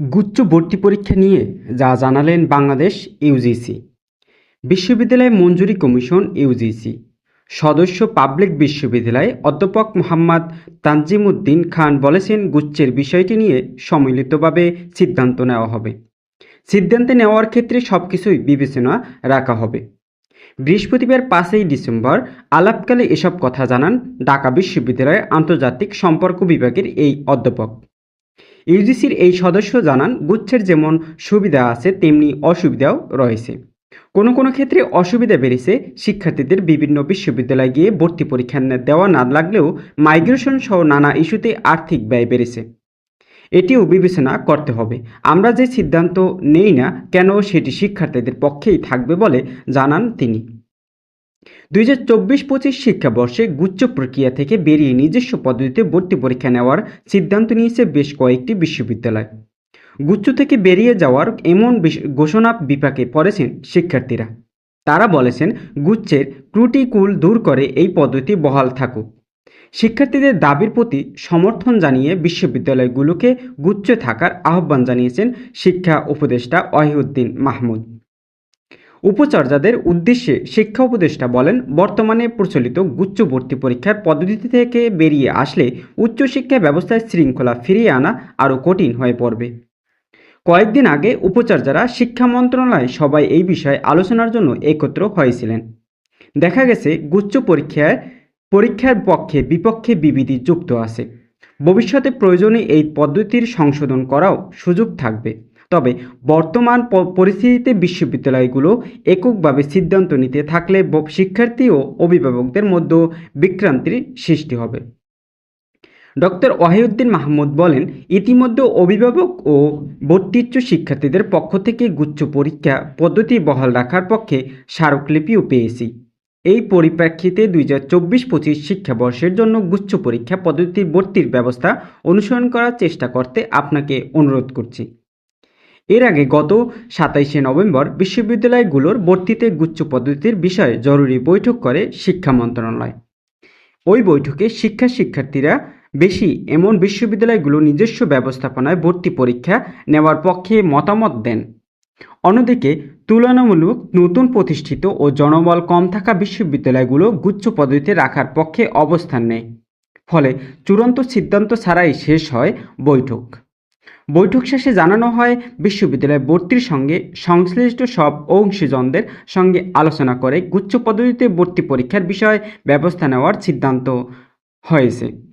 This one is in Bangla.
গুচ্ছ ভর্তি পরীক্ষা নিয়ে যা জানালেন বাংলাদেশ ইউজিসি বিশ্ববিদ্যালয় মঞ্জুরি কমিশন ইউজিসি সদস্য পাবলিক বিশ্ববিদ্যালয় অধ্যাপক মোহাম্মদ তানজিমুদ্দিন খান বলেছেন, গুচ্ছের বিষয়টি নিয়ে সম্মিলিতভাবে সিদ্ধান্ত নেওয়া হবে। সিদ্ধান্তে নেওয়ার ক্ষেত্রে সব কিছুই বিবেচনা রাখা হবে। বৃহস্পতিবার পাঁচই ডিসেম্বর আলাপকালে এসব কথা জানান ঢাকা বিশ্ববিদ্যালয়ের আন্তর্জাতিক সম্পর্ক বিভাগের এই অধ্যাপক। ইউজিসির এই সদস্য জানান, গুচ্ছের যেমন সুবিধা আছে, তেমনি অসুবিধাও রয়েছে। কোনো কোনো ক্ষেত্রে অসুবিধা বেড়েছে, শিক্ষার্থীদের বিভিন্ন বিশ্ববিদ্যালয়ে গিয়ে ভর্তি পরীক্ষা দেওয়া না লাগলেও মাইগ্রেশন সহ নানা ইস্যুতে আর্থিক ব্যয় বেড়েছে। এটিও বিবেচনা করতে হবে। আমরা যে সিদ্ধান্ত নেই না, কেন সেটি শিক্ষার্থীদের পক্ষেই থাকবে বলে জানান তিনি। দুই হাজার চব্বিশ পঁচিশ শিক্ষাবর্ষে গুচ্ছ প্রক্রিয়া থেকে বেরিয়ে নিজস্ব পদ্ধতিতে ভর্তি পরীক্ষা নেওয়ার সিদ্ধান্ত নিয়েছে বেশ কয়েকটি বিশ্ববিদ্যালয়। গুচ্ছ থেকে বেরিয়ে যাওয়ার এমন ঘোষণা বিপাকে পড়েছেন শিক্ষার্থীরা। তারা বলেছেন, গুচ্ছের ত্রুটিকুল দূর করে এই পদ্ধতি বহাল থাকুক। শিক্ষার্থীদের দাবির প্রতি সমর্থন জানিয়ে বিশ্ববিদ্যালয়গুলোকে গুচ্ছ থাকার আহ্বান জানিয়েছেন শিক্ষা উপদেষ্টা ওয়াহিউদ্দিন মাহমুদ। উপাচার্যদের উদ্দেশ্যে শিক্ষা উপদেষ্টা বলেন, বর্তমানে প্রচলিত গুচ্ছ ভর্তি পরীক্ষার পদ্ধতি থেকে বেরিয়ে আসলে উচ্চশিক্ষা ব্যবস্থায় শৃঙ্খলা ফিরিয়ে আনা আরও কঠিন হয়ে পড়বে। কয়েকদিন আগে উপাচার্যরা শিক্ষা মন্ত্রণালয় সবাই এই বিষয়ে আলোচনার জন্য একত্র হয়েছিলেন। দেখা গেছে, গুচ্ছ পরীক্ষায়, পরীক্ষার পক্ষে বিপক্ষে বিবিধি যুক্ত আছে। ভবিষ্যতে প্রয়োজনে এই পদ্ধতির সংশোধন করাও সুযোগ থাকবে। তবে বর্তমান পরিস্থিতিতে বিশ্ববিদ্যালয়গুলো এককভাবে সিদ্ধান্ত নিতে থাকলে শিক্ষার্থী ও অভিভাবকদের মধ্যে বিক্রান্তির সৃষ্টি হবে। ডক্টর ওয়াহিউদ্দিন মাহমুদ বলেন, ইতিমধ্যে অভিভাবক ও ভর্তিচ্ছ শিক্ষার্থীদের পক্ষ থেকে গুচ্ছ পরীক্ষা পদ্ধতি বহাল রাখার পক্ষে স্মারকলিপিও পেয়েছি। এই পরিপ্রেক্ষিতে দুই হাজার চব্বিশ পঁচিশ শিক্ষাবর্ষের জন্য গুচ্ছ পরীক্ষা পদ্ধতির ভর্তির ব্যবস্থা অনুসরণ করার চেষ্টা করতে আপনাকে অনুরোধ করছি। এর আগে গত সাতাইশে নভেম্বর বিশ্ববিদ্যালয়গুলোর ভর্তিতে গুচ্ছ পদ্ধতির বিষয়ে জরুরি বৈঠক করে শিক্ষা মন্ত্রণালয়। ওই বৈঠকে শিক্ষা শিক্ষার্থীরা বেশি এমন বিশ্ববিদ্যালয়গুলো নিজস্ব ব্যবস্থাপনায় ভর্তি পরীক্ষা নেওয়ার পক্ষে মতামত দেন। অন্যদিকে, তুলনামূলক নতুন প্রতিষ্ঠিত ও জনবল কম থাকা বিশ্ববিদ্যালয়গুলো গুচ্ছ পদ্ধতিতে রাখার পক্ষে অবস্থান নেয়। ফলে চূড়ান্ত সিদ্ধান্ত ছাড়াই শেষ হয় বৈঠক। বৈঠক শেষে জানানো হয় বিশ্ববিদ্যালয় ভর্তির সঙ্গে সংশ্লিষ্ট সব অংশীজনদের সঙ্গে আলোচনা করে গুচ্ছ পদ্ধতিতে ভর্তি পরীক্ষার বিষয়ে ব্যবস্থা নেওয়ার সিদ্ধান্ত হয়েছে।